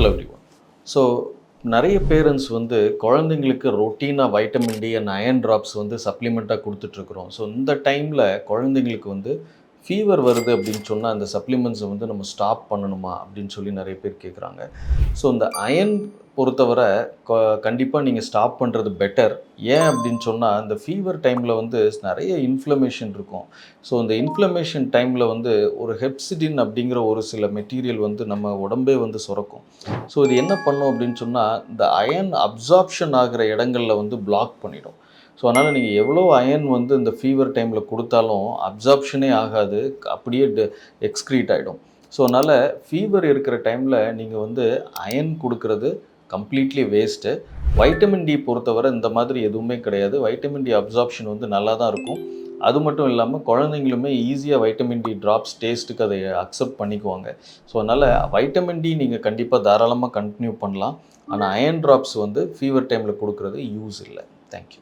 Hello everyone so நிறைய parents வந்து குழந்தைங்களுக்கு ரொட்டீனாக vitamin D and iron drops வந்து சப்ளிமெண்ட்டாக கொடுத்துட்ருக்குறோம். ஸோ இந்த டைமில் குழந்தைங்களுக்கு வந்து ஃபீவர் வருது அப்படின்னு சொன்னால் அந்த சப்ளிமெண்ட்ஸை வந்து நம்ம ஸ்டாப் பண்ணணுமா அப்படின்னு சொல்லி நிறைய பேர் கேட்குறாங்க ஸோ இந்த அயன் பொறுத்தவரை கண்டிப்பாக நீங்கள் ஸ்டாப் பண்ணுறது பெட்டர் ஏன் அப்படின்னு சொன்னால் இந்த ஃபீவர் டைமில் வந்து நிறைய இன்ஃப்ளமேஷன் இருக்கும். ஸோ இந்த இன்ஃப்ளமேஷன் டைமில் வந்து ஒரு ஹெப்சிடின் அப்படிங்கிற ஒரு சில மெட்டீரியல் வந்து நம்ம உடம்பே வந்து சுரக்கும். ஸோ இது என்ன பண்ணும் அப்படின்னு சொன்னால் இந்த அயன் அப்சார்ப்ஷன் ஆகிற இடங்களில் வந்து பிளாக் பண்ணிடும். ஸோ அதனால் நீங்கள் எவ்வளோ அயன் வந்து இந்த ஃபீவர் டைமில் கொடுத்தாலும் அப்சார்ப்ஷனே ஆகாது அப்படியே எக்ஸ்க்ரீட் ஆகிடும் ஸோ அதனால் ஃபீவர் இருக்கிற டைமில் நீங்கள் வந்து அயன் கொடுக்கறது கம்ப்ளீட்லி வேஸ்ட்டு வைட்டமின் டி பொறுத்தவரை இந்த மாதிரி எதுவுமே கிடையாது. வைட்டமின் டி அப்சார்ப்ஷன் வந்து நல்லா தான் இருக்கும். அது மட்டும் இல்லாமல் குழந்தைங்களுமே ஈஸியாக வைட்டமின் டி ட்ராப்ஸ் டேஸ்ட்டுக்கு அதை அக்செப்ட் பண்ணிக்குவாங்க. ஸோ அதனால் வைட்டமின் டி நீங்கள் கண்டிப்பாக தாராளமாக கண்டினியூ பண்ணலாம். ஆனால் அயன் ட்ராப்ஸ் வந்து ஃபீவர் டைமில் கொடுக்குறது யூஸ் இல்லை. தேங்க்யூ